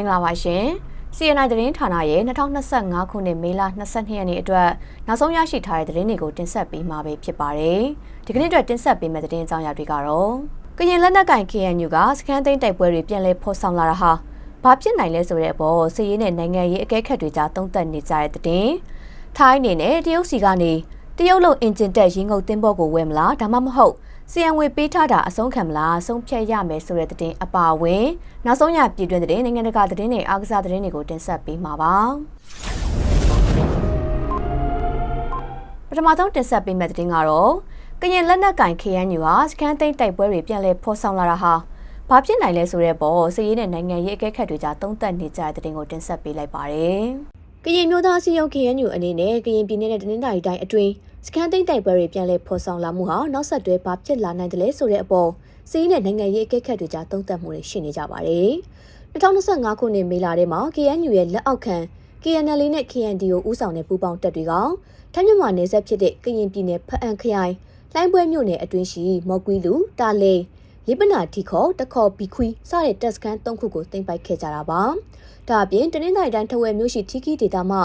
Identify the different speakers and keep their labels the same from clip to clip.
Speaker 1: င်္ဂလာပါရှင်။ CNI သတင်းဌာနရဲ့2025ခုနှစ်မေလ22ရက်နေ့အတွက်နောက်ဆုံးရရှိထားတဲ့သတင်းတွေကိုတင်ဆက်ပေးမှာပဲဖြစ်ပါတယ်။ဒီကနေ့အတွက်တင်ဆက်ပေးမယ့်သတင်းအကြောင်းအရာတွေကတော့ကရင်လက်နက်ကင် KNU ကစကန်သိန်းတိုက်ပွဲတွေပြန်လည်ဖော်ဆောင်လာတာဟာဘာဖြစ်နိုင်လဲဆိုတဲ့အပေါ်စစ်ရေးနဲ့နိုင်ငံရေးအကဲခတ်တွေကြားသုံးသပ်နေကြတဲ့သတင်း။ထိုင်းအနေနဲ့တရုတ်စီကနေတရုတ်လုံအင်ဂျင်တက်ရင်းငုပ်တင်းဘောကိုဝယ်မလားဒါမှမဟုတ် စီယံဝေပေးထားတာအဆုံးခံမလားဆုံးဖြတ်ရမယ်ဆိုတဲ့သတင်းအပါအဝင်နောက်ဆုံးရပြည်တွင်းသတင်းနိုင်ငံတကာသတင်းတွေအားကစားသတင်းတွေကိုတင်ဆက်ပေးမှာပါပထမဆုံးတင်ဆက်ပေးမယ့်သတင်းကတော့ကရင်လက်နက်ကင် KNU ဟာစကန်သိန်းတိုက်ပွဲတွေပြန်လည်ဖော်ဆောင်လာတာဟာဘာဖြစ်နိုင်လဲဆိုတဲ့ပေါ်စစ်ရေးနဲ့နိုင်ငံရေးအကဲခတ်တွေကြားသုံးသပ်နေကြတဲ့သတင်းကိုတင်ဆက်ပေးလိုက်ပါတယ်ကရင်မျိုးသားစီယုံ KNU အနေနဲ့ကရင်ပြည်နယ်နဲ့တနင်္သာရီတိုင်းအတွင်း စကန်သိန်းတိုက်ပွဲတွေပြန်လည်ဖော်ဆောင်လာမှုဟာနောက်ဆက်တွဲဘာဖြစ်လာနိုင်တယ်လဲဆိုတဲ့အပေါ်စီးနဲ့နိုင်ငံရေးအကဲခတ်တွေကြားသုံးသပ်မှုတွေရှိနေကြပါတယ်။2025ခုနှစ်မေလထဲမှာ KNU ရဲ့လက်အောက်ခံ KNL နဲ့ KNDO ဦးဆောင်တဲ့ပူးပေါင်းတပ်တွေကထိုင်းမြန်မာနယ်စပ်ဖြစ်တဲ့ကရင်ပြည်နယ်ဖအံခရိုင်လိုင်းပွဲမြို့နယ်အတွင်းရှိမော်ကွီလူတာလေလိပနာတီခေါ်တခေါ်ဘီခွီစတဲ့တပ်စခန်း၃ခုကိုတင်ပိုက်ခဲ့ကြတာပါ။ဒါအပြင်တနင်္သာရီတိုင်းထဝယ်မြို့ရှိထီကီဒေတာမှ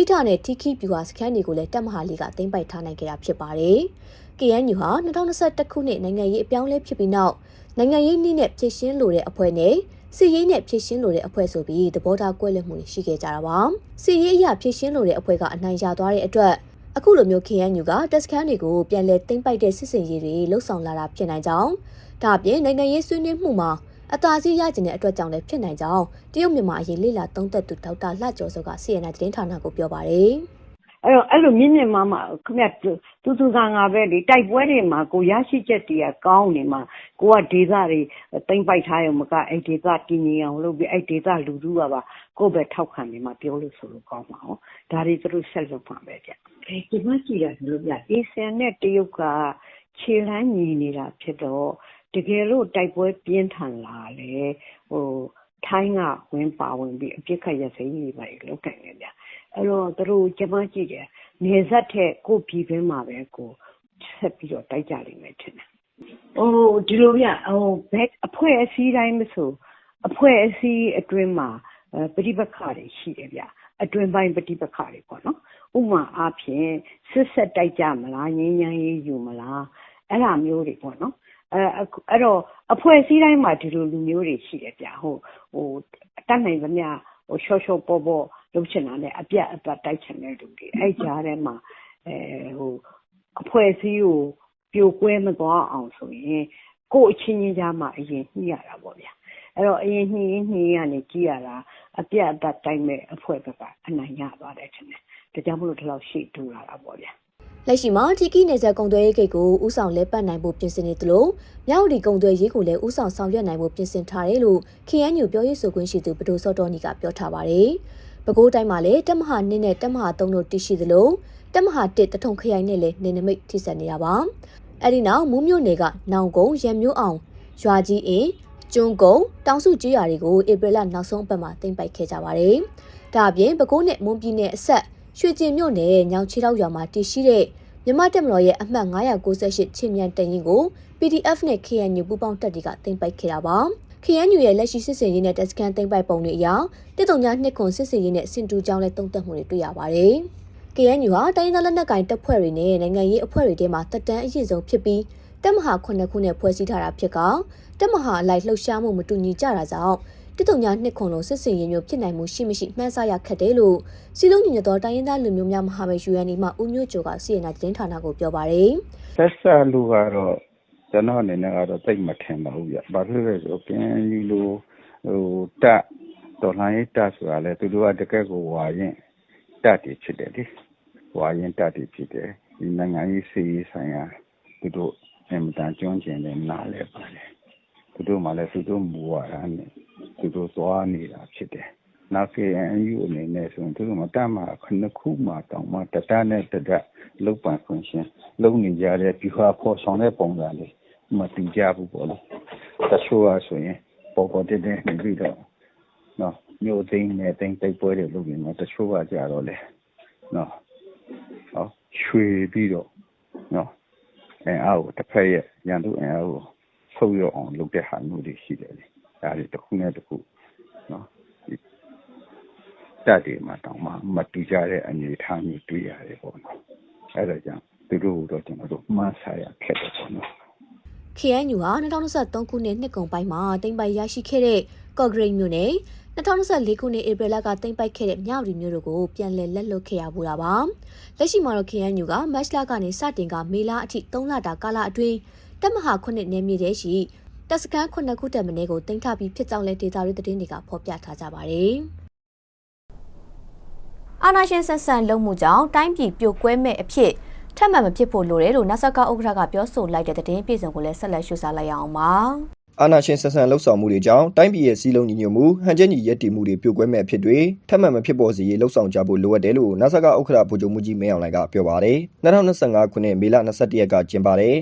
Speaker 1: ထိထနဲ့ထိခိပြူဟာစခန်းတွေကိုလည်းတပ်မဟာလေးကသိမ်းပိုက်ထားနိုင်ခဲ့တာဖြစ်ပါတယ်။ KNU ဟာ2021ခုနှစ်နိုင်ငံရေးအပြောင်းလဲဖြစ်ပြီးနောက်နိုင်ငံရေးနည်းနဲ့ဖြည့်ရှင်းလိုတဲ့အဖွဲ့နဲ့စီရေးနဲ့ဖြည့်ရှင်းလိုတဲ့အဖွဲ့ဆိုပြီးသဘောထားကွဲလွဲမှုတွေရှိခဲ့ကြတာပါ။စီရေးအရာဖြည့်ရှင်းလိုတဲ့အဖွဲ့ကအနိုင်ရသွားတဲ့အတွက်အခုလိုမျိုး KNU ကတက်စခန်းတွေကိုပြန်လည်သိမ်းပိုက်တဲ့စစ်စင်ရေးတွေလှုပ်ဆောင်လာတာဖြစ်နိုင်ကြောင်းဒါအပြင်နိုင်ငံရေးဆွေးနွေးမှုမှာ အသာစီးရကျင်တဲ့အတွက်ကြောင့်လည်းဖြစ်နိုင်ကြောင်းတရုတ်မြန်မာအရေးလေ့လာသုံးသပ်သူဒေါက်တာလှကျော်စောက CNN သတင်းဌာနကိုပြောပါတယ်။
Speaker 2: အဲ့တော့အဲ့လိုမြင့်မြင့်မားမားခင်ဗျတူတူကငါပဲလေတိုက်ပွဲတွေမှာကိုရရှိချက်တွေကကောင်းနေမှာကိုကဒေသတွေတိမ့်ပိုက်ထားရုံမကအဲ့ဒေသတည်ငြိမ်အောင်လုပ်ပြီးအဲ့ဒေသလူထုကပါကိုယ့်ပဲထောက်ခံနေမှာပြောလို့ဆိုလို့ကောင်းမှာဟောဒါတွေသူတို့ဆက်လုပ်မှာပဲဗျ။အဲဒီမှာကြည့်ရတယ်လို့ဗျ။အေဆန်နဲ့တရုတ်ကခြေလမ်းညီနေတာဖြစ်တော့ တကယ်လို့ တိုက်ပွဲပြင်းထန်လာလေဟိုထိုင်းက ဝင်ပါဝင်ပြီး အပြစ်ခတ်ရစိမ့်ကြီးပါလောက်ကန်နေကြအဲ့တော့ သူတို့ ကျမကြည့်တယ်နေဆက်ထက် ကိုပြည်တွင်းမှာပဲကိုဆက်ပြီးတော့ တိုက်ကြလိမ့်မယ်ထင်တယ်ဟိုဒီလိုပြဟိုဘက်အဖွဲ့အစည်းတိုင်းမဆို အဖွဲ့အစည်းအတွင်းမှာ ပဋိပက္ခတွေရှိတယ်ဗျ အတွင်းပိုင်း ပဋိပက္ခတွေပေါ့နော်ဥမာအားဖြင့် စစ်ဆက်တိုက်ကြမလား ငြိမ်းချမ်းရေးယူမလား အဲ့လိုမျိုးတွေပေါ့နော် အဲအဲ့တော့အဖွဲ့အစည်းတိုင်းမှာ ဒီလိုလူမျိုးတွေရှိတယ်ဗျဟိုဟိုတတ်နိုင်သမျှဟိုရှော့ရှော့ပေါ်ပေါ်လုပ်ချင်တာနဲ့ အပြတ်အပတ်တိုက်ချင်တဲ့လူတွေ အဲ့ကြားထဲမှာအဲဟိုအဖွဲ့အစည်းကို ပြိုကွဲမသွားအောင်ဆိုရင် ကို့အချင်းချင်းကြားမှာ အရင်ညှိရတာပေါ့ဗျာ အဲ့တော့ အရင်ညှိရင်း ညှိရနေ ကြည့်ရတာ အပြတ်အပတ်တိုက်မဲ့အဖွဲ့ဘက်က အနိုင်ရသွားတယ်ထင်တယ် ဒါကြောင့်မလို့ ဒီလောက်ရှေ့တိုးလာတာပေါ့ဗျာ
Speaker 1: လက်ရှိမှာတီကီနယ်စပ်ကုံသွဲရေးဂိတ်ကိုဥဆောင်လဲပတ်နိုင်ဖို့ပြင်ဆင်နေသလိုမြောက်ဒီကုံသွဲရေးကိုလည်းဥဆောင်ဆောင်ရွက်နိုင်ဖို့ပြင်ဆင်ထားတယ်လို့ KNU ပြောရေးဆိုခွင့်ရှိသူဗဒိုစောတော်နီကပြောထားပါတယ်။ပဲခူးတိုင်းမှာလည်းတက်မဟာ2နဲ့တက်မဟာ3တို့တည်ရှိသလိုတက်မဟာ1တထုံခရိုင်နဲ့လည်းနေနမိတ်ထိစပ်နေတာပါ။အဲဒီနောက်မူးမြို့နယ်ကနောင်ကုန်းရံမျိုးအောင်ရွာကြီးအင်းကျွန်းကုန်းတောင်စုကျေးရွာတွေကိုဧပြီလနောက်ဆုံးပတ်မှာတင်ပိုက်ခဲ့ကြပါတယ်။ဒါအပြင်ပဲခူးနဲ့မွန်ပြည်နယ်အဆက် ရွှေကျင်မြို့နယ်ညောင်ချီလောက်ရွာမှာတည်ရှိတဲ့မြမတက်မတော်ရဲ့အမှတ်998ချင်းမြန်တရင်ကို PDF နဲ့ KNU ပူးပေါင်းတပ်တွေကတင်ပိုက်ခဲ့တာပါ။ KNU ရဲ့လက်ရှိစစ်စင်ရေးနဲ့တက်စကန်တင်ပိုက်ပုံတွေအရတစ်တုံညာနှစ်ခွန်စစ်စင်ရေးနဲ့စင်တူကြောင်းလဲတုံ့တက်မှုတွေတွေ့ရပါတယ်။ KNU ဟာတိုင်းသားလက်နက်ကိုင်တပ်ဖွဲ့တွေနဲ့နိုင်ငံရေးအဖွဲ့တွေထဲမှာတက်တန်းအရင်ဆုံးဖြစ်ပြီးတက်မဟာ9ခုနဲ့ဖွဲ့စည်းထားတာဖြစ်ကတက်မဟာအလိုက်လှုပ်ရှားမှုမတူညီကြတာကြောင့် တတုံညာနှစ်ခွန်လုံးစစ်စင်ရင်မျိုးဖြစ်နိုင်မှုရှိမရှိမှန်းဆရခက်တယ်လို့စီလုံးညီညွတ်သောတိုင်းရင်းသားလူမျိုးများမဟာမိတ် UNI မှဦးမျိုးကျော်ကစီရင်နာသတင်းဌာနကိုပြောပါတယ်။
Speaker 3: ဆက်ဆက်လူကတော့ကျွန်တော်အနေနဲ့ကတော့တိတ်မထင်ပါဘူးဗျ။ဘာဖြစ်လဲဆိုကင်းယူလို့ဟိုတက်တော်လှန်ရေးတက်ဆိုတာလေသူတို့ကတကက်ကိုဝါရင်တက်တည်ဖြစ်တယ်လေ။ဝါရင်တက်တည်ဖြစ်တယ်။ဒီနိုင်ငံရေးစီးဆိုင်ရာသူတို့အင်မတန်ကျွမ်းကျင်တဲ့နားလဲပါတယ်။သူတို့မှလည်းသူတို့မူဝါဒနဲ့ သူတို့သွားနေတာဖြစ်တယ်။နောက် KNU အနေနဲ့ဆိုရင် သူတို့မတတ်မှခုခုမှတောင်မှ တတနဲ့တတလုတ်ပန်ခွင့်ရှင်လုံနေကြတဲ့ပြဟာဖော်ဆောင်တဲ့ပုံစံလေးမတူကြဘူးပေါ့လေ။တချို့ကဆိုရင် ပေါ်ပေါ်တဲ့တဲ့နေပြီးတော့နော်မျိုးသိန်းနဲ့သိန်းတိတ်ပွဲတွေလုပ်နေတော့တချို့ကကြတော့လေနော်ဟောရွှေပြီးတော့နော်အဲအားကိုတစ်ဖက်ရဲ့ ရန်သူအဲအားကို ဆုပ်ရအောင်လုပ်တဲ့ဟာမျိုးတွေရှိတယ်လေ ဒါတွေတစ်ခုနဲ့တစ်ခုနော်ဒီတပ်တွေမှာတောင်မှမတူကြတဲ့အနေအထားမျိုးတွေ့ရတယ်ပေါ့နော်အဲ့ဒါကြောင့်သူတို့တော့ကျွန်တော်တို့မှန်းဆရခက်တယ်ပေါ့နော်
Speaker 1: KNU ဟာ2023ခုနှစ်နှစ်ကုန်ပိုင်းမှာတင်ပိုက်ရရှိခဲ့တဲ့ကော့ဂရိတ်မြို့နဲ့2024ခုနှစ်ဧပြီလကတင်ပိုက်ခဲ့တဲ့မြောက်ရီမြို့တို့ကိုပြန်လည်လက်လွတ်ခဲ့ရပူတာပါလက်ရှိမှာတော့ KNU ကမတ်လကနေစတင်ကမေလအထိ3လတာကာလအတွင်းတပ်မဟာခုနှစ်နယ်မြေထဲရှိ တပ်စခန်းခုနှစ်ခုတက်မင်းကိုတင်ထပြီးဖြစ်ကြောင်းလဲဒေတာတွေသတင်းတွေကဖော်ပြထားကြပါတယ်အာနာရှင်ဆက်ဆန်လုံမှုကြောင့်တိုင်းပြည်ပြိုကွဲမဲ့အဖြစ်ထပ်မံမဖြစ်ဖို့လိုတယ်လို့နာဆာကာဥက္ကဋ္ဌကပြောဆိုလိုက်တဲ့သတင်းပြည်စုံကိုလည်းဆက်လက်ရှုစားလိုက်ရအောင်ပါ။
Speaker 4: အာနာရှင်ဆက်ဆန်လှုပ်ဆောင်မှုတွေကြောင့်တိုင်းပြည်ရဲ့စီးလုံးညီညွတ်မှုဟန်ချက်ညီရက်တည်မှုတွေပြိုကွဲမဲ့အဖြစ်တွေထပ်မံမဖြစ်ပေါ်စေရေးလှုပ်ဆောင်ကြဖို့လိုအပ်တယ်လို့နာဆာကဥက္ကဋ္ဌဗိုလ်ချုပ်မှုကြီးမင်းအောင်လှိုင်ကပြောပါတယ်။2025ခုနှစ်မေလ21ရက်ကကျင်းပတဲ့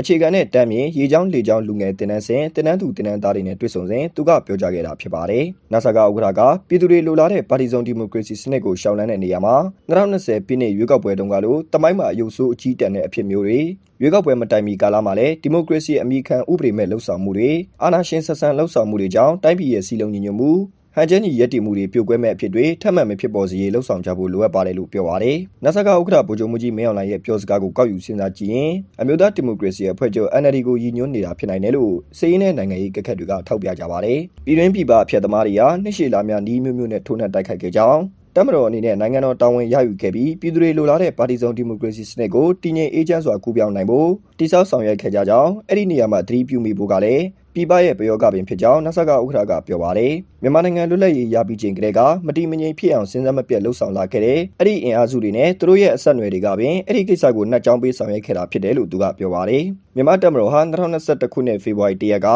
Speaker 4: အခြေခံတဲ့တမ်းမြေရေချောင်းလေချောင်းလူငယ်တင်နန်းစဉ်တင်နန်းသူတင်နန်းသားတွေနဲ့တွေ့ဆုံစဉ်သူကပြောကြားခဲ့တာဖြစ်ပါတယ်။နာဆာကဥက္ကဋ္ဌကပြည်သူတွေလိုလားတဲ့ပါတီစုံဒီမိုကရေစီစနစ်ကိုရှောင်လန်းတဲ့နေရာမှာ2020ပြည်နှစ်ရွေးကောက်ပွဲတုန်းကလိုတမိုင်းမှာအယုတ်ဆိုးအကြီးတန်းတဲ့အဖြစ်မျိုးတွေရွေးကောက်ပွဲမတိုင်မီကာလမှာလည်းဒီမိုကရေစီအမိခံဥပဒေမဲ့လှုပ်ဆောင်မှုတွေအာဏာရှင်ဆက်ဆံလှုပ်ဆောင်မှုတွေကြောင့်တိုင်းပြည်ရဲ့စီလုံးညီညွတ်မှု ဟန်ချက်ညီရက်တည်မှုတွေပြိုကွဲမဲ့အဖြစ်တွေထပ်မံမဖြစ်ပေါ်စေရေးလှုပ်ဆောင်ကြဖို့လိုအပ်ပါတယ်လို့ပြောပါတယ်။နဆကဥက္ကဋ္ဌဗိုလ်ချုပ်မှုကြီးမင်းအောင်လှိုင်ရဲ့ပြောစကားကိုကောက်ယူစဉ်းစားကြည့်ရင်အမျိုးသားဒီမိုကရေစီအဖွဲ့ချုပ် NLD ကိုရည်ညွှန်းနေတာဖြစ်နိုင်တယ်လို့စည်ရင်းတဲ့နိုင်ငံရေးကက်ခတ်တွေကထောက်ပြကြပါတယ်။ပြည်တွင်းပြည်ပအဖြတ်သမားတွေဟာနှစ်ရှည်လာများနီးမျိုးမျိုးနဲ့ထိုးနှက်တိုက်ခိုက်ခဲ့ကြောင်းတမတော်အနေနဲ့နိုင်ငံတော်တာဝန်ရယူခဲ့ပြီးပြည်သူတွေလိုလားတဲ့ပါတီစုံဒီမိုကရေစီစနစ်ကိုတည်ငြိမ်အေးချမ်းစွာကူးပြောင်းနိုင်ဖို့တိစောက်ဆောင်ရွက်ခဲ့ကြကြောင်းအဲ့ဒီနေရာမှာသတိပြုမိဖို့ကလည်း ပြည်ပရဲ့ပယောဂပင်ဖြစ်ကြောင်းနဆကဥက္ကဋ္ဌကပြောပါတယ်မြန်မာနိုင်ငံလွတ်လပ်ရေးရပြီးချိန်ကတည်းကမတိမငြိမ်ဖြစ်အောင်စဉ်းစားမပြတ်လှုပ်ဆောင်လာခဲ့တဲ့အဲ့ဒီအင်အားစုတွေနဲ့သူတို့ရဲ့အဆက်အနွယ်တွေကပင်အဲ့ဒီကိစ္စကိုနှက်ကြောင်းပေးဆောင်ရွက်ခဲ့တာဖြစ်တယ်လို့သူကပြောပါတယ်မြန်မာတပ်မတော်ဟာ2021ခုနှစ်ဖေဖော်ဝါရီလရက်က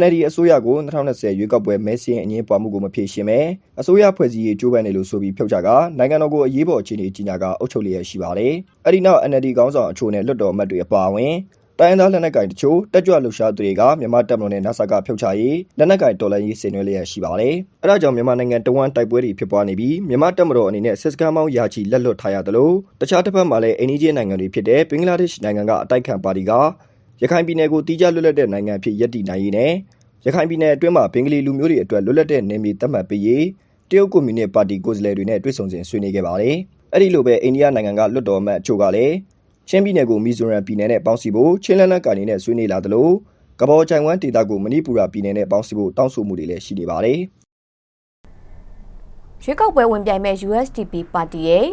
Speaker 4: NLD အစိုးရကို2020ရွေးကောက်ပွဲမဲစင်းအငင်းပွားမှုကိုမဖြေရှင်းမဲအစိုးရဖွဲ့စည်းရေးကြိုးပမ်းနေလို့ဆိုပြီးဖြုတ်ချကနိုင်ငံတော်ကိုအရေးပေါ်အခြေအနေကြီးညာကအုပ်ချုပ်လျက်ရှိပါတယ်။အဲ့ဒီနောက် NLD ခေါင်းဆောင်အချို့နဲ့လွတ်တော်အမတ်တွေအပါအဝင် တိုင်းဒေသလက်နက်ကိုင်တချို့တက်ကြွလှုပ်ရှားသူတွေကမြန်မာတပ်မတော်နဲ့နာဆာကဖြုတ်ချရေးလက်နက်ကိုင်တော်လှန်ရေးဆင်နွှဲလျက်ရှိပါတယ်။အဲဒါကြောင့်မြန်မာနိုင်ငံတဝမ်းတိုက်ပွဲတွေဖြစ်ပွားနေပြီးမြန်မာတပ်မတော်အနေနဲ့စစ်စခန်းပေါင်းယာချီလက်လွတ်ထားရသလိုတခြားတစ်ဖက်မှာလည်းအိန္ဒိယနိုင်ငံတွေဖြစ်တဲ့ဘင်္ဂလားဒေ့ရှ်နိုင်ငံကအတိုက်ခံပါတီကရခိုင်ပြည်နယ်ကိုတီးခြားလွတ်လပ်တဲ့နိုင်ငံဖြစ်ရည်တည်နိုင်ရေးနဲ့ရခိုင်ပြည်နယ်အတွင်းမှာဘင်္ဂလီလူမျိုးတွေအတွက်လွတ်လပ်တဲ့နေမြေသတ်မှတ်ပေးရေးတရုတ်ကွန်မြူနစ်ပါတီကိုယ်စားလှယ်တွေနဲ့တွေ့ဆုံစဉ်ဆွေးနွေးခဲ့ပါတယ်။အဲ့ဒီလိုပဲအိန္ဒိယနိုင်ငံကလွတ်တော်အမတ်အချို့ကလည်း ချင်းပြည်နယ်ကိုမီဇိုရမ်ပြည်နယ်နဲ့ပေါင်းစည်းဖို့ချင်းလက်နက်ကိုင်တွေနဲ့ဆွေးနွေးလာသလိုကဘောချိုင်ဝမ်ဒေသကိုမဏိပူရပြည်နယ်နဲ့ပေါင်းစည်းဖို့တောင်းဆိုမှုတွေလည်းရှိနေပါတယ်။
Speaker 1: ရွေးကောက်ပွဲဝင်ပြိုင်မဲ့ USDP ပါတီရဲ့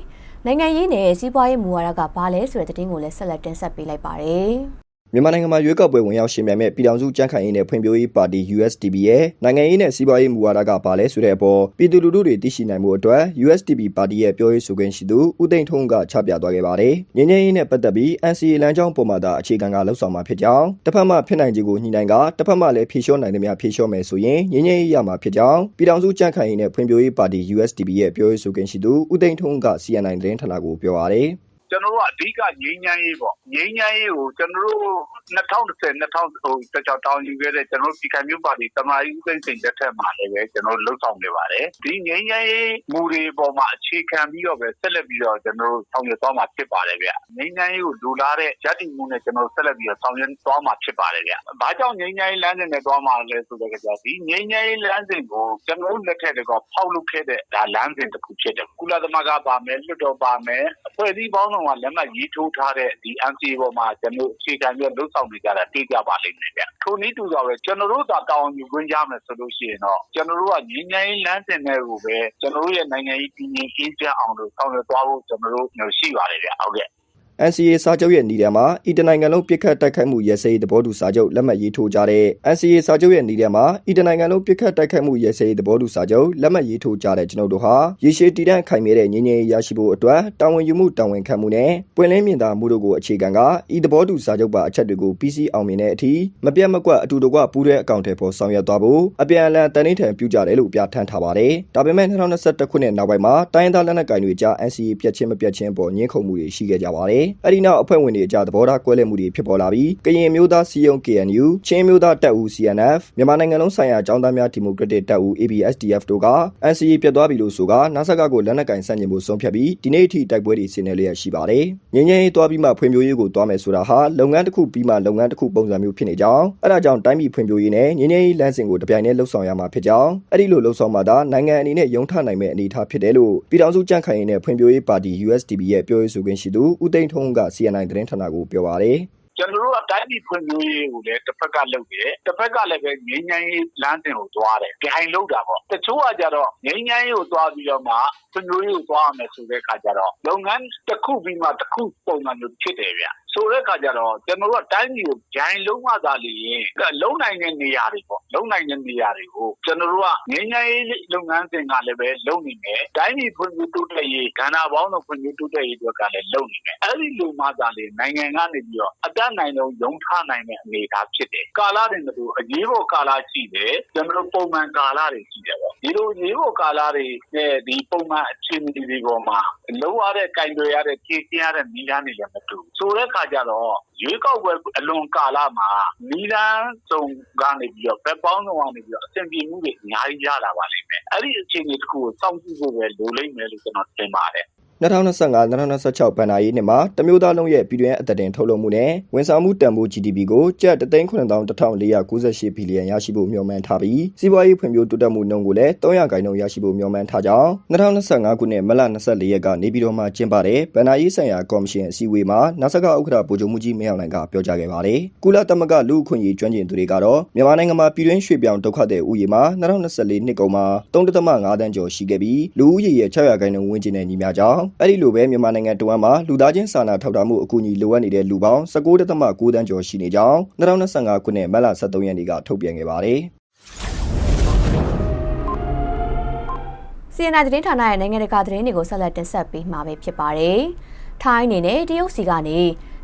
Speaker 1: နိုင်ငံရေးနဲ့စီးပွားရေးမူဝါဒကဘာလဲဆိုတဲ့သတင်းကိုလည်းဆက်လက်တင်ဆက်ပေးလိုက်ပါတယ်။
Speaker 4: မြန်မာနိုင်ငံမှာရွေးကောက်ပွဲဝင်ရောက်ရှင်ပြိုင်မဲ့ပြည်ထောင်စုကြံ့ခိုင်ရေးနဲ့ဖွံ့ဖြိုးရေးပါတီ USDP ရဲ့နိုင်ငံရေးနဲ့စီးပွားရေးမူဝါဒကပါလဲဆိုတဲ့အပေါ်ပြည်သူလူထုတွေသိရှိနိုင်မှုအတွက် USDP ပါတီရဲ့ပြောရေးဆိုခွင့်ရှိသူဦးသိန်းထွန်းကချပြသွားခဲ့ပါတယ်။ငင်းငင်းရေးနဲ့ပတ်သက်ပြီး NCA လမ်းကြောင်းပေါ်မှာသာအခြေခံကလှုပ်ဆောင်မှာဖြစ်ကြောင်းတစ်ဖက်မှဖြစ်နိုင်ခြေကိုညှိနှိုင်းကတစ်ဖက်မှလည်းဖြေလျှော့နိုင်သမျှဖြေလျှော့မယ်ဆိုရင်ငင်းငင်းရေးရမှာဖြစ်ကြောင်းပြည်ထောင်စုကြံ့ခိုင်ရေးနဲ့ဖွံ့ဖြိုးရေးပါတီ USDP ရဲ့ပြောရေးဆိုခွင့်ရှိသူဦးသိန်းထွန်းက CNN သတင်းဌာနကိုပြောပါတယ်။
Speaker 5: ကျွန်တော်တို့ကအဓိကငြိမ်းချမ်းရေးပေါ့ငြိမ်းချမ်းရေးကိုကျွန်တော်တို့2010 2000ဟိုတခြားတောင်းယူခဲ့တဲ့ကျွန်တော်တို့ပြည်ခိုင်မျိုးပါတီတမာရီဥသိမ်းစိန်တက်ထက်မှာလည်းပဲကျွန်တော်တို့လှုပ်ဆောင်နေပါတယ်ဒီငြိမ်းချမ်းရေးမူတွေပေါ်မှာအခြေခံပြီးတော့ပဲဆက်လက်ပြီးတော့ကျွန်တော်တို့ဆောင်ရွက်သွားမှာဖြစ်ပါတယ်ဗျငြိမ်းချမ်းရေးကိုလူလာတဲ့ရည်တည်မှုနဲ့ကျွန်တော်တို့ဆက်လက်ပြီးတော့ဆောင်ရွက်သွားမှာဖြစ်ပါတယ်ဗျဘာကြောင့်ငြိမ်းချမ်းရေးလမ်းစဉ်နဲ့သွားမှာလဲဆိုတဲ့ကြဒီငြိမ်းချမ်းရေးလမ်းစဉ်ကိုကျွန်တော်တို့လက်ထက်ကဖောက်လုပ်ခဲ့တဲ့ဒါလမ်းစဉ်တစ်ခုဖြစ်တယ်ကုလသမဂ္ဂပါမယ်လွှတ်တော်ပါမယ်အဖွဲ့အစည်းပေါင်းစုံကလက်မှတ်ရေးထိုးထားတဲ့ ဒီ NCA ပေါ်မှာ ကျွန်တော်အခြေခံပြီးလှုပ်ဆောင်နေကြတာသိကြပါလိမ့်မယ်ဗျ။ထိုနည်းတူစွာပဲ ကျွန်တော်တို့သာတောင်းယူခွင့်ရမယ်ဆိုလို့ရှိရင်တော့ ကျွန်တော်တို့က ငြိမ်းချမ်းရေးလမ်းစဉ်တွေကိုပဲ ကျွန်တော်တို့ရဲ့ နိုင်ငံရေးပြည်ငြိမ်အေးချမ်းအောင်လို့ ဆောင်ရွက်သွားဖို့ကျွန်တော်တို့ရှိပါတယ်ဗျ။ဟုတ်ကဲ့
Speaker 4: NCA စာချုပ်ရဲ့ညီတဲ့မှာဤတနိုင်ငံလုံးပြစ်ခတ်တိုက်ခိုက်မှုရဲစဲရေးသဘောတူစာချုပ်လက်မှတ်ရေးထိုးကြတဲ့ NCA စာချုပ်ရဲ့ညီတဲ့မှာဤတနိုင်ငံလုံးပြစ်ခတ်တိုက်ခိုက်မှုရဲစဲရေးသဘောတူစာချုပ်လက်မှတ်ရေးထိုးကြတဲ့ကျွန်ုပ်တို့ဟာရေရှည်တည်တံ့ခိုင်မြဲတဲ့ငြိမ်းချမ်းရေးရရှိဖို့အတွက်တာဝန်ယူမှုတာဝန်ခံမှုနဲ့ပွင့်လင်းမြင်သာမှုတို့ကိုအခြေခံကဤသဘောတူစာချုပ်ပါအချက်တွေကိုပြီးစီးအောင်မြင်တဲ့အထိမပြတ်မကွက်အတူတကွပူးတဲ့အကောင့်တွေပေါ်ဆောင်ရွက်သွားဖို့အပြန်အလှန်တန်ဋိဌာန်ပြုကြတယ်လို့ပြဋ္ဌာန်းထားပါတယ်။ဒါပေမဲ့2021ခုနှစ်နောက်ပိုင်းမှာတိုင်းဒေသလက်နက်ကိုင်တွေကြား NCA ပြတ်ချင်းမပြတ်ချင်းပေါ်ညှင်းခုန်မှုတွေရှိခဲ့ကြပါတယ်။အဲဒီနောက်အဖွဲ့ဝင်တွေအကြားသဘောထားကွဲလွဲမှုတွေဖြစ်ပေါ်လာပြီးကရင်မျိုးသားစီယုံ KNU ချင်းမျိုးသားတပ်ဦး CNF မြန်မာနိုင်ငံလုံးဆိုင်ရာចောင်းသားများဒီမိုကရက်တစ်တပ်ဦး ABSDF တို့က NCA ပြတ်သွားပြီလို့ဆိုကနာဆကကိုလက်နက်ကင်ဆန့်ကျင်မှုဆုံးဖြတ်ပြီးဒီနေ့အထိတိုက်ပွဲတွေဆင်နွှဲလျက်ရှိပါတယ်။ငင်းငင်းရေးသွားပြီးမှဖွံ့ဖြိုးရေးကိုသွားမယ်ဆိုတာဟာလုပ်ငန်းတစ်ခုပြီးမှလုပ်ငန်းတစ်ခုပုံစံမျိုးဖြစ်နေကြောင်းအဲဒါကြောင့်တိုင်းပြည်ဖွံ့ဖြိုးရေးနဲ့ငင်းငင်းရေးလမ်းစဉ်ကိုတပြိုင်တည်းလှုပ်ဆောင်ရမှာဖြစ်ကြောင်းအဲ့ဒီလိုလှုပ်ဆောင်မှသာနိုင်ငံအနေနဲ့ရုံထနိုင်မဲ့အနေအထားဖြစ်တယ်လို့ပြည်ထောင်စုကြံ့ခိုင်ရေးနဲ့ဖွံ့ဖြိုးရေးပါတီ USDP ရဲ့ပြောရေးဆိုခွင့်ရှိသူဦးသိန်းထွန်းက CNN သတင်းဌာနကို ပြောပါတယ်
Speaker 5: ကျွန်တော်တို့က တိုင်းပြည်ဖွံ့ဖြိုးရေးကိုလည်းတစ်ဖက်ကလုပ်တယ်တစ်ဖက်ကလည်းပဲငြိမ်းချမ်းရေးလမ်းစဉ်ကိုသွားတယ်ကြိုင်လုပ်တာပေါ့ တချို့ကကြတော့ ငြိမ်းချမ်းရေးကိုသွားပြီးတော့မှ ဖွံ့ဖြိုးရေးကိုသွားရမယ်ဆိုတဲ့အခါကျတော့ လုပ်ငန်းတစ်ခုပြီးမှတစ်ခုပုံမှန်မျိုးဖြစ်တယ်ဗျ ဆိုတဲ့အခါကျတော့ ကျွန်တော်တို့က တိုင်းပြည်ကိုဂျိုင်လုံးမှသာလျင် လုံနိုင်တဲ့နေရာတွေပေါ့ လုံနိုင်တဲ့နေရာတွေကို ကျွန်တော်တို့က ငြိမ်းချမ်းရေးလုပ်ငန်းစဉ်ကလည်းပဲ လုံနေမယ် တိုင်းပြည်ဖွံ့ဖြိုးတိုးတက်ရေး ကဏ္ဍပေါင်းစုံ ဖွံ့ဖြိုးတိုးတက်ရေးတွေကလည်း လုံနေမယ် အဲ့ဒီလိုမှသာလျင် နိုင်ငံကနေပြီးတော့ အတတ်နိုင်ဆုံး ရုံထားနိုင်တဲ့အနေအထားဖြစ်တယ် ကာလတွေတို့အရေးပေါ်ကာလရှိတယ်ကျွန်တော်တို့ပုံမှန်ကာလတွေ ရှိတယ်ပေါ့ ဒီလိုအရေးပေါ်ကာလတွေနဲ့ဒီပုံမှန်အခြေအနေတွေပေါ်မှာ လုံးဝတဲ့ကင်တွေရတဲ့ ဖြည့်ကျင်းရတဲ့မိသားနေလည်း မတူဆိုတဲ့အခါကျတော့ ရွေးကောက်ပွဲအလွန်ကာလမှာမိသားစုံကနေပြီးတော့ ဘက်ပေါင်းစုံကနေပြီးတော့ အဆင်ပြေမှုတွေ အများကြီးရလာပါလိမ့်မယ် အဲ့ဒီအခြေအနေတစ်ခုကို စောင့်ကြည့်ဖို့ပဲ လိုလိမ့်မယ်လို့ ကျွန်တော်ထင်ပါတယ်
Speaker 4: 2025-2026ဘဏ္ဍာရေးနှစ်မှာတမျိုးသားလုံးရဲ့ပြည်တွင်းအသက်တင်ထုတ်လုပ်မှုနဲ့ဝန်ဆောင်မှုတန်ဖိုး GDP ကိုကျပ်3,9498ဘီလီယံရရှိဖို့မျှော်မှန်းထားပြီးစီးပွားရေးဖွံ့ဖြိုးတိုးတက်မှုနှုန်းကိုလည်း300ခိုင်နှုန်းရရှိဖို့မျှော်မှန်းထားကြောင်း2025ခုနှစ်မလ24ရက်ကနေပြည်တော်မှာကျင်းပတဲ့ဘဏ္ဍာရေးဆိုင်ရာကော်မရှင်အစည်းအဝေးမှာနာဆကဥက္ကဋ္ဌဗိုလ်ချုပ်မှုကြီးမင်းအောင်လှိုင်ကပြောကြားခဲ့ပါတယ်။ကုလသမဂ္ဂလူ့အခွင့်အရေးကျွမ်းကျင်သူတွေကတော့မြန်မာနိုင်ငံမှာပြည်တွင်းရွှေ့ပြောင်းဒုက္ခသည်ဥယျာဉ်မှာ2024နှစ်ကုန်မှာ3.5တန်းကျော်ရှိခဲ့ပြီးလူဦးရေရဲ့600ခိုင်နှုန်းဝန်းကျင်နဲ့ညီမျှကြောင်းအဲ့ဒီလိုပဲမြန်မာနိုင်ငံတဝမ်းမှာလူသားချင်းစာနာထောက်ထားမှုအကူအညီလိုအပ်နေတဲ့လူပေါင်း19.9တန်းကျော်ရှိနေကြောင်း2025ခုနှစ်မတ်လ23ရက်နေ့ကထုတ်ပြန်ခဲ့ပါတယ်။
Speaker 1: CNN သတင်းဌာနရဲ့နိုင်ငံတကာသတင်းတွေကိုဆက်လက်တင်ဆက်ပေးမှာပဲဖြစ်ပါတယ်။ထိုင်းအနေနဲ့တရုတ်စီကနေ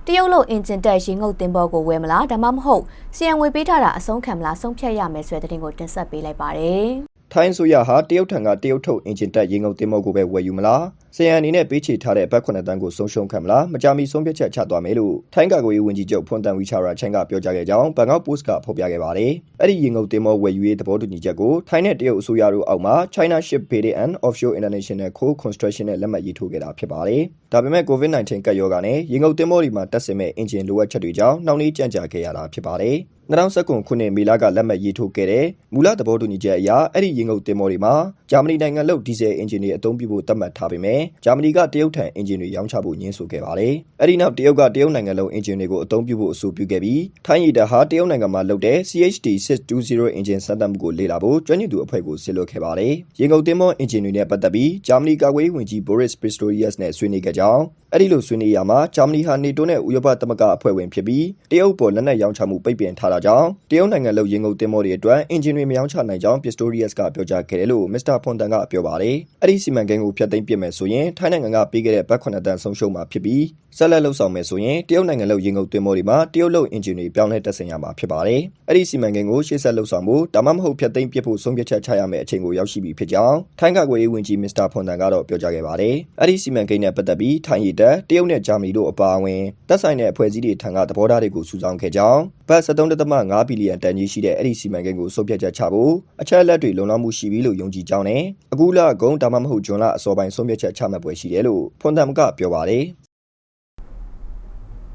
Speaker 1: တရုတ်လိုအင်ဂျင်တက်ရေငုတ်တင်ဘောကိုဝယ်မလားဒါမှမဟုတ်စီယံငွေပေးထားတာအဆုံးခံမလားဆုံးဖြတ်ရမယ်ဆိုတဲ့သတင်းကိုတင်ဆက်ပေးလိုက်ပါတယ်။
Speaker 4: ထိုင်းဆိုရဟာတရုတ်ထံကတရုတ်ထုတ်အင်ဂျင်တက်ရေငုပ်တင်မောကိုပဲဝယ်ယူမလား ဆီယန်အနေနဲ့ပေးချေထားတဲ့ဘတ်9တန်းကိုဆုံးရှုံးခံမလားမကြမီဆုံးဖြတ်ချက်ချသွားမယ်လို့ထိုင်းကာကွယ်ရေးဝန်ကြီးချုပ်ဖွန်တန်ဝီချာရာချန်ကပြောကြားခဲ့ကြောင်းဘန်ကောက်ပို့စ်ကဖော်ပြခဲ့ပါတယ်အဲ့ဒီရေငုပ်တင်မောဝယ်ယူရေးသဘောတူညီချက်ကိုထိုင်းနဲ့တရုတ်အစိုးရတို့အောက်မှာ China Ship Building and Offshore International Co Construction နဲ့လက်မှတ်ရေးထိုးခဲ့တာဖြစ်ပါတယ်ဒါပေမဲ့ COVID-19 ကပ်ရောဂါနဲ့ရေငုပ်တင်မောတွေမှာတက်ဆင်မဲ့အင်ဂျင်လိုအပ်ချက်တွေကြောင့်နှောင့်နှေးကြန့်ကြာခဲ့ရတာဖြစ်ပါတယ်2019ခုနှစ်မေလကလက်မှတ်ရေးထိုးခဲ့တဲ့မူလသဘောတူညီချက်အရအဲ့ဒီရေငုပ်တင်မောတွေမှာဂျာမနီနိုင်ငံလုပ်ဒီဇယ်အင်ဂျင်တွေအသုံးပြုဖို့သတ်မှတ်ထားပေမဲ့ဂျာမနီကတရုတ်ထံအင်ဂျင်တွေရောင်းချဖို့ညှင်းဆိုခဲ့ပါတယ်။အဲ့ဒီနောက်တရုတ်ကတရုတ်နိုင်ငံလုံးအင်ဂျင်တွေကိုအသုံးပြုဖို့အဆိုပြုခဲ့ပြီးထိုင်းရည်တပ်ဟာတရုတ်နိုင်ငံမှာလုပ်တဲ့ CHT 620အင်ဂျင်စမ်းသပ်မှုကိုလေ့လာဖို့ကျွမ်းကျင်သူအဖွဲ့ကိုဆက်လွှတ်ခဲ့ပါတယ်။ရေငုပ်တင်မောအင်ဂျင်တွေနဲ့ပတ်သက်ပြီးဂျာမနီကာကွယ်ရေးဝန်ကြီး Boris Pistorius နဲ့ဆွေးနွေးခဲ့ကြောင်းအဲ့ဒီလိုဆွေးနွေးရမှာဂျာမနီဟာနေတိုနဲ့ဥရောပသမဂ္ဂအဖွဲ့ဝင်ဖြစ်ပြီးတရုတ်ပေါ်လက်နက်ရောင်းချမှုပိတ်ပင်ထားတာကြောင့်တရုတ်နိုင်ငံလုံးရေငုပ်တင်မောတွေအတွက်အင်ဂျင်တွေမရောင်းချနိုင်ကြောင်း Pistorius ကပြောကြားခဲ့တယ်လို့ Mr. Fontan ကပြောပါတယ်။အဲ့ဒီစီမံကိန်းကိုဖျက်သိမ်းပစ်မယ်ဆိုရင်ထိုင်းနိုင်ငံကပေးခဲ့တဲ့ဘတ်9တန်းဆုံးရှုံးမှာဖြစ်ပြီးဆက်လက်လှုပ်ဆောင်မယ်ဆိုရင်တရုတ်နိုင်ငံလုံးရေငုပ်တင်မောတွေမှာတရုတ်လုံးအင်ဂျင်တွေပြောင်းလဲတက်ဆင်ရမှာဖြစ်ပါတယ်။အဲ့ဒီစီမံကိန်းကိုရှေ့ဆက်လှုပ်ဆောင်ဖို့ဒါမှမဟုတ်ဖျက်သိမ်းပစ်ဖို့ဆုံးဖြတ်ချက်ချရမယ့်အချိန်ကိုရောက်ရှိပြီဖြစ်ကြောင်းထိုင်းကာကွယ်ရေးဝန်ကြီး Mr. Fontan ကတော့ပြောကြားခဲ့ပါတယ်။အဲ့ဒီစီမံကိန်းနဲ့ပတ်သက်ပြီးထိုင်းရည်တပ်တရုတ်နဲ့ဂျာမနီတို့အပါအဝင်တပ်ဆိုင်တဲ့အဖွဲ့အစည်းတွေထံကသဘောထားတွေကိုစုဆောင်းခဲ့ကြောင်းဘတ်73.5ဘီလီယံတန်ကြီးရှိတဲ့အဲ့ဒီစီမံကိန်းကိုဆုံးဖြတ်ချက်ချဖို့အချက်အလက်တွေလုံလောက်မှုရှိပြီလို့ယုံကြည်ကြောင်းနဲ့အခုလအကုန်ဒါမှမဟုတ်ဂျွန်လအစောပိုင်းဆုံးဖြတ်ချက်ချမှတ်ပွဲရှိတယ်လို့ဖွန်တမ်ကပြောပါတယ်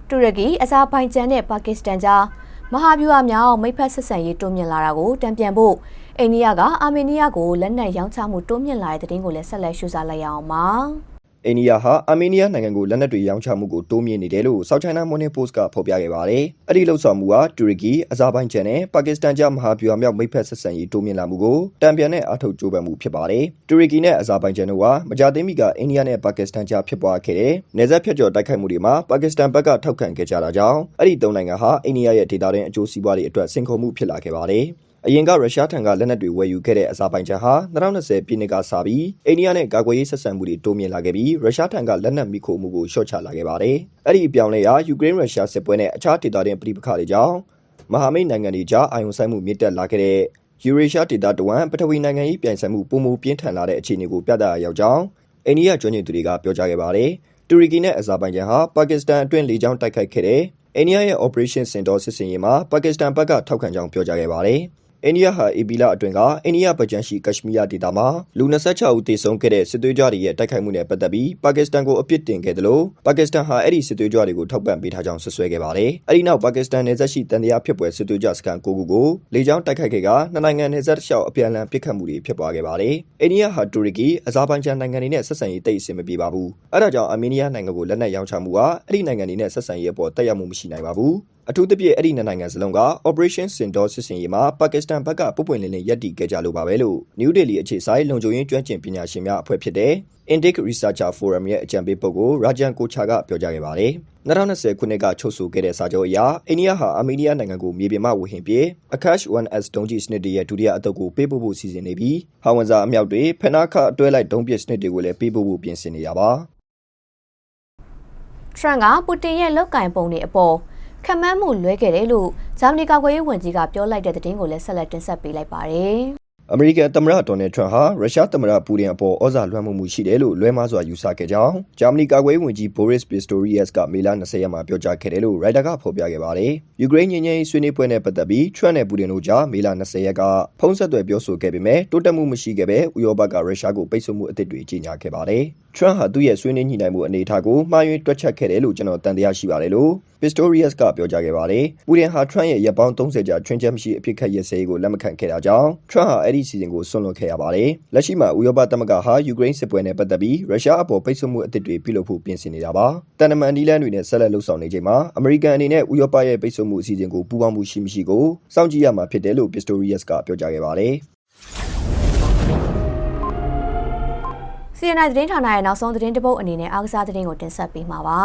Speaker 1: တူရကီအဇာဘိုင်ဂျန်နဲ့ပါကစ္စတန်ကြားမဟာဗျူဟာမြောက်မိတ်ဖက်ဆက်ဆံရေးတိုးမြင့်လာတာကိုတံပြန်ဖို့အိန္ဒိယကအာမေးနီးယားကိုလက်နက်ရောင်းချမှုတိုးမြင့်လာတဲ့တဲ့တင်ကိုလည်းဆက်လက်ရှုစားလိုက်ရအောင်ပါ။
Speaker 4: အိန္ဒိယဟာအာမေးနီးယားနိုင်ငံကိုလက်နက်တွေရောင်းချမှုကိုတိုးမြင့်နေတယ်လို့ South China Morning Post ကဖော်ပြခဲ့ပါတယ်။အဲ့ဒီလှုပ်ဆောင်မှုဟာတူရကီ၊အဇာဘိုင်ဂျန်နဲ့ပါကစ္စတန်ကြားမဟာဗျူဟာမြောက်မိတ်ဖက်ဆက်ဆံရေးတိုးမြင့်လာမှုကိုတံပြန်တဲ့အထောက်ကြိုးပမ်းမှုဖြစ်ပါတယ်။တူရကီနဲ့အဇာဘိုင်ဂျန်တို့ဟာမကြာသေးမီကအိန္ဒိယနဲ့ပါကစ္စတန်ကြားဖြစ်ပွားခဲ့တဲ့နေဆက်ဖြတ်ကျော်တိုက်ခိုက်မှုတွေမှာပါကစ္စတန်ဘက်ကထောက်ခံခဲ့ကြတာကြောင့်အဲ့ဒီသုံးနိုင်ငံဟာအိန္ဒိယရဲ့ဒေသတွင်းအကျိုးစီးပွားတွေအတွက်စင်ခုံမှုဖြစ်လာခဲ့ပါတယ်။ အရင်ကရုရှားထံကလက်နက်တွေဝယ်ယူခဲ့တဲ့အဇာဘိုင်ဂျန်ဟာ2020ပြည်နှစ်ကစပြီးအိန္ဒိယနဲ့ကာကွယ်ရေးဆက်ဆံမှုတွေတိုးမြင့်လာခဲ့ပြီးရုရှားထံကလက်နက်မိခိုမှုကိုလျှော့ချလာခဲ့ပါတယ်။အဲ့ဒီအပြောင်းလဲဟာယူကရိန်းရုရှားစစ်ပွဲနဲ့အခြားဒေသတွင်းပြည်ပခါတွေကြောင့်မဟာမိတ်နိုင်ငံတွေကြားအာရုံစိုက်မှုမြင့်တက်လာခဲ့တဲ့ယူရေရှားဒေသတဝမ်ပထဝီနိုင်ငံရေးပြိုင်ဆိုင်မှုပုံမူပြင်းထန်လာတဲ့အခြေအနေကိုပြသရာရောက်ကြောင်းအိန္ဒိယကျွမ်းကျင်သူတွေကပြောကြားခဲ့ပါတယ်။တူရကီနဲ့အဇာဘိုင်ဂျန်ဟာပါကစ္စတန်အတွင်းလေကြောင်းတိုက်ခိုက်ခဲ့တဲ့အိန္ဒိယရဲ့ Operation Sindoor စစ်စင်ရေးမှာပါကစ္စတန်ဘက်ကထောက်ခံကြောင်းပြောကြားခဲ့ပါတယ်။ အိန္ဒိယဟာအေပီလာအတွင်းကအိန္ဒိယဗကြန်ရှိကက်ရှမီးယားဒေသမှာလူ26ဦးသေဆုံးခဲ့တဲ့စစ်သွေးကြွတွေရဲ့တိုက်ခိုက်မှုနဲ့ပတ်သက်ပြီးပါကစ္စတန်ကိုအပြစ်တင်ခဲ့တယ်လို့ပါကစ္စတန်ဟာအဲ့ဒီစစ်သွေးကြွတွေကိုထောက်ပံ့ပေးထားကြောင်းဆွဆွဲခဲ့ပါတယ်။အဲ့ဒီနောက်ပါကစ္စတန်နယ်စပ်ရှိတန်တရားဖြစ်ပွဲစစ်သွေးကြွစခန်း9ခုကိုလေကြောင်းတိုက်ခိုက်ခဲ့ကနှစ်နိုင်ငံနယ်စပ်တစ်လျှောက်အပြန်အလှန်ပစ်ခတ်မှုတွေဖြစ်ပွားခဲ့ပါတယ်။အိန္ဒိယဟာတူရကီအဇာဘိုင်ဂျန်နိုင်ငံတွေနဲ့ဆက်ဆံရေးတိတ်အဆင်မပြေပါဘူး။အဲ့ဒါကြောင့်အာမေးနီးယားနိုင်ငံကိုလက်နက်ရောင်းချမှုဟာအဲ့ဒီနိုင်ငံတွေနဲ့ဆက်ဆံရေးအပေါ်တက်ရောက်မှုမရှိနိုင်ပါဘူး။ အထူးသဖြင့်အဲ့ဒီနှစ်နိုင်ငံစလုံးက Operation Sindoor စစ်စင်ရေးမှာပါကစ္စတန်ဘက်ကပုတ်ပွင့်လင်းလင်းရပ်တည်ခဲ့ကြလို့ပါပဲလို့ New Delhi အခြေဆိုင်လုံခြုံရေးကျွမ်းကျင်ပညာရှင်များအဖွဲ့ဖြစ်တဲ့ Indic Researcher Forum ရဲ့အကြံပေးပုဂ္ဂိုလ် Rajan Kocha ကပြောကြားခဲ့ပါတယ်။2020ခုနှစ်ကချုပ်ဆိုခဲ့တဲ့စာချုပ်အရအိန္ဒိယဟာအာမေးနီးယားနိုင်ငံကိုမြေပြင်မှဝေဟင်ပြေ Akash 1S ဒုံးကျည်စနစ်တွေရဲ့ဒုတိယအသုတ်ကိုပေးပို့ဖို့စီစဉ်နေပြီးဟာဝန်ဇာအမြောက်တွေဖက်နာခအတွဲလိုက်ဒုံးပစ်စနစ်တွေကိုလည်းပေးပို့ဖို့ပြင်ဆင်နေတာပါ။
Speaker 1: ထရန့်ကပူတင်ရဲ့လောက်ကင်ပုံတွေအပေါ် ခံမှန်းမှုလွဲခဲ့တယ်လို့ဂျာမနီကာကွယ်ရေးဝန်ကြီးကပြောလိုက်တဲ့သတင်းကိုလည်းဆက်လက်တင်ဆက်ပေးလိုက်ပါတယ်။
Speaker 4: အမေရိကန်သမ္မတဒေါ်နယ်ထရန့်ဟာရုရှားသမ္မတပူတင်အပေါ်ဩဇာလွှမ်းမိုးမှုရှိတယ်လို့လွဲမှားစွာယူဆခဲ့ကြောင်းဂျာမနီကာကွယ်ရေးဝန်ကြီးဘိုရစ်ပစ္စတိုရီယက်စ်ကမေလ20ရက်မှာပြောကြားခဲ့တယ်လို့ရိုက်တာကဖော်ပြခဲ့ပါတယ်။ယူကရိန်းငြိမ်းချမ်းရေးဆွေးနွေးပွဲနဲ့ပတ်သက်ပြီးထရန့်နဲ့ပူတင်တို့ကြားမေလ20ရက်ကဖုံးဆက်သွယ်ပြောဆိုခဲ့ပေမဲ့တိုးတက်မှုမရှိခဲ့ပဲဥရောပကရုရှားကိုပိတ်ဆို့မှုအသစ်တွေကြီးညာခဲ့ပါတယ်။ထရန့်ဟာသူ့ရဲ့ဆွေးနွေးညှိနှိုင်းမှုအနေအထားကိုမှားယွင်းတွက်ချက်ခဲ့တယ်လို့ကျွန်တော်တန်တရားရှိပါတယ်လို့ Pistorius ကပြောကြားခဲ့ပါတယ်။ပူတင်ဟာ Trump ရဲ့ရပ်ပေါင်း30ကြာချွင်းချက်မရှိအဖြစ်ခတ်ရစဲကိုလက်မခံခဲ့တာကြောင့် Trump ဟာအဲ့ဒီစီစဉ်ကိုဆွန့်လွတ်ခဲ့ရပါတယ်။လက်ရှိမှာဥရောပသမဂ္ဂဟာယူကရိန်းစစ်ပွဲနဲ့ပတ်သက်ပြီးရုရှားအပေါ်ပိတ်ဆို့မှုအသစ်တွေပြုလုပ်ဖို့ပြင်ဆင်နေတာပါ။တန်တမန်ဒီလန်တွေနဲ့ဆက်လက်လှုပ်ဆောင်နေချိန်မှာအမေရိကန်အနေနဲ့ဥရောပရဲ့ပိတ်ဆို့မှုအစီအစဉ်ကိုပူးပေါင်းမှုရှိမရှိကိုစောင့်ကြည့်ရမှာဖြစ်တယ်လို့ Pistorius ကပြောကြားခဲ့ပါတယ်။
Speaker 1: CNI သတင်းဌာနရဲ့နောက်ဆုံးသတင်းတပုတ်အနေနဲ့အားကစားသတင်းကိုတင်ဆက်ပေးမှာပါ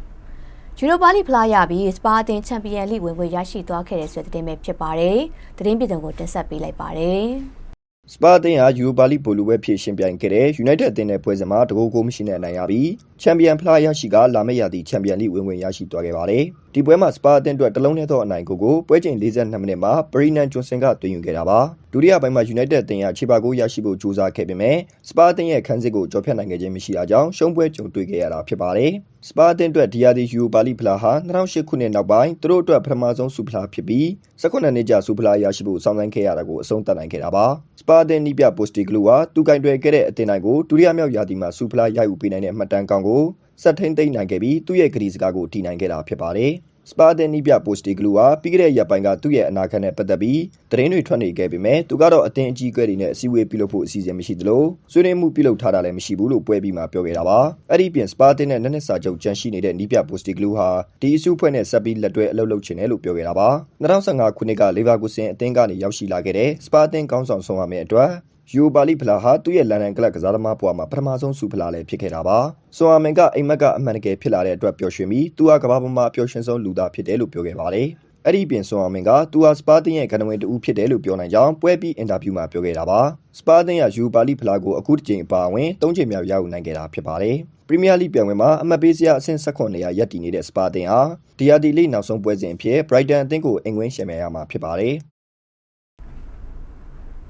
Speaker 1: ။ယူရိုပါလီဖလားရပြီးစပါအသင်းချန်ပီယံလိဝင်ခွင့်ရရှိသွားခဲ့တဲ့ဆိုတဲ့သတင်းပဲဖြစ်ပါတယ်။သတင်းပြည်စုံကိုတင်ဆက်ပေးလိုက်ပါတယ်။
Speaker 4: စပါအသင်းဟာယူရိုပါလိပိုလူပွဲဖြစ်ရှင်ပြိုင်ခဲ့တဲ့ United အသင်းနဲ့ပွဲစဉ်မှာတကူကိုမရှိနဲ့အနိုင်ရပြီးချန်ပီယံဖလားရရှိကလာမယ့်ရာသီချန်ပီယံလိဝင်ဝင်ရရှိသွားခဲ့ပါတယ်။ ဒီပွဲမှာစပါအသင်းအတွက်တလုံးနဲ့သောအနိုင်ကိုကိုပွဲချိန်42မိနစ်မှာပရီနန်ဂျွန်ဆင်ကသွင်းယူခဲ့တာပါ။ဒုတိယပိုင်းမှာ United အသင်းကခြေပါကိုရရှိဖို့ကြိုးစားခဲ့ပေမဲ့စပါအသင်းရဲ့ခန်းစစ်ကိုကျော်ဖြတ်နိုင်ခဲ့ခြင်းမရှိတာကြောင့်ရှုံးပွဲကြုံတွေ့ခဲ့ရတာဖြစ်ပါတယ်။စပါအသင်းအတွက်ဒီယာဒီယူရိုပါလိဖလားဟာ2008ခုနှစ်နောက်ပိုင်းသူတို့အတွက်ပထမဆုံးဆူဖလားဖြစ်ပြီး18နှစ်ကြာဆူဖလားရရှိဖို့စောင့်ဆိုင်းခဲ့ရတာကိုအဆုံးသတ်နိုင်ခဲ့တာပါ။စပါအသင်းနီးပြပိုစတီဂလူဟာသူကင်တွယ်ခဲ့တဲ့အသင်းတိုင်းကိုဒုတိယမြောက်ရာသီမှာဆူဖလားရယူပေးနိုင်တဲ့မှတ်တမ်းကောင်းကို စက်ထိန်သိမ်းနိုင်ခဲ့ပြီးသူ့ရဲ့ဂရီစကားကိုတည်နိုင်ခဲ့တာဖြစ်ပါတယ်။စပါဒန်နီးပြပိုစတီဂလူဟာပြီးခဲ့တဲ့ရက်ပိုင်းကသူ့ရဲ့အနာဂတ်နဲ့ပတ်သက်ပြီးသတင်းတွေထွက်နေခဲ့ပေမဲ့သူကတော့အသင်းအကြီးအကဲတွေနဲ့အစည်းအဝေးပြုလုပ်ဖို့အစီအစဉ်မရှိသလိုဆွေးနွေးမှုပြုလုပ်ထားတာလည်းမရှိဘူးလို့ပွဲပြီးမှပြောခဲ့တာပါအဲ့ဒီပြင်စပါတင်နဲ့နက်နက်စာချုပ်ကြန့်ရှိနေတဲ့နီးပြပိုစတီဂလူဟာဒီအစုဖွဲ့နဲ့ဆက်ပြီးလက်တွဲအလုပ်လုပ်ချင်တယ်လို့ပြောခဲ့တာပါ2015ခုနှစ်ကလေဗာကူဆင်အသင်းကနေရောက်ရှိလာခဲ့တဲ့စပါတင်ကောင်းဆောင်ဆုံးရမယ့်အတွက် ယူပါလီဖလာဟာသူ့ရဲ့လန်ဒန်ကလပ်ကစားသမားဘဝမှာပထမဆုံးဆူဖလာလည်းဖြစ်ခဲ့တာပါ။ဆွန်အာမင်ကအိမ်မက်ကအမှန်တကယ်ဖြစ်လာတဲ့အတွက်ပျော်ရွှင်ပြီးသူဟာကမ္ဘာပေါ်မှာပျော်ရွှင်ဆုံးလူသားဖြစ်တယ်လို့ပြောခဲ့ပါတယ်။အဲ့ဒီပြင်ဆွန်အာမင်ကသူဟာစပါတင်ရဲ့ကဏ္ဍဝင်တူဖြစ်တယ်လို့ပြောနိုင်ကြောင်းပွဲပြီးအင်တာဗျူးမှာပြောခဲ့တာပါ။စပါတင်ရဲ့ယူပါလီဖလာကိုအခုတစ်ချိန်အပါအဝင်၃ချိန်မြောက်ရယူနိုင်ခဲ့တာဖြစ်ပါတယ်။ပရီးမီးယားလိပြိုင်ပွဲမှာအမှတ်ပေးစရာအဆင့်၁၇နေရာရပ်တည်နေတဲ့စပါတင်ဟာဒီယာဒီလိနောက်ဆုံးပွဲစဉ်အဖြစ် Brighton အသင်းကိုအင်ကွင်းရှင်မြန်ရမှာဖြစ်ပါတယ်။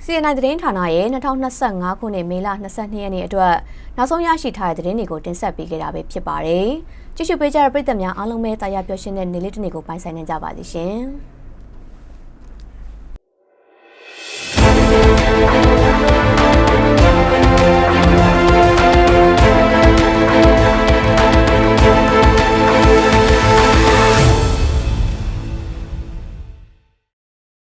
Speaker 1: CNI သတင်းဌာနရဲ့2025ခုနှစ်မေလ22ရက်နေ့အတွက်နောက်ဆုံးရရှိထားတဲ့သတင်းတွေကိုတင်ဆက်ပေးခဲ့တာပဲဖြစ်ပါတယ်။ကြည့်ရှုပေးကြတဲ့ပရိသတ်များအားလုံးပဲတာယာပျော်ရွှင်တဲ့နေ့လေးတစ်နေ့ကိုပိုင်ဆိုင်နေကြပါသည်ရှင်။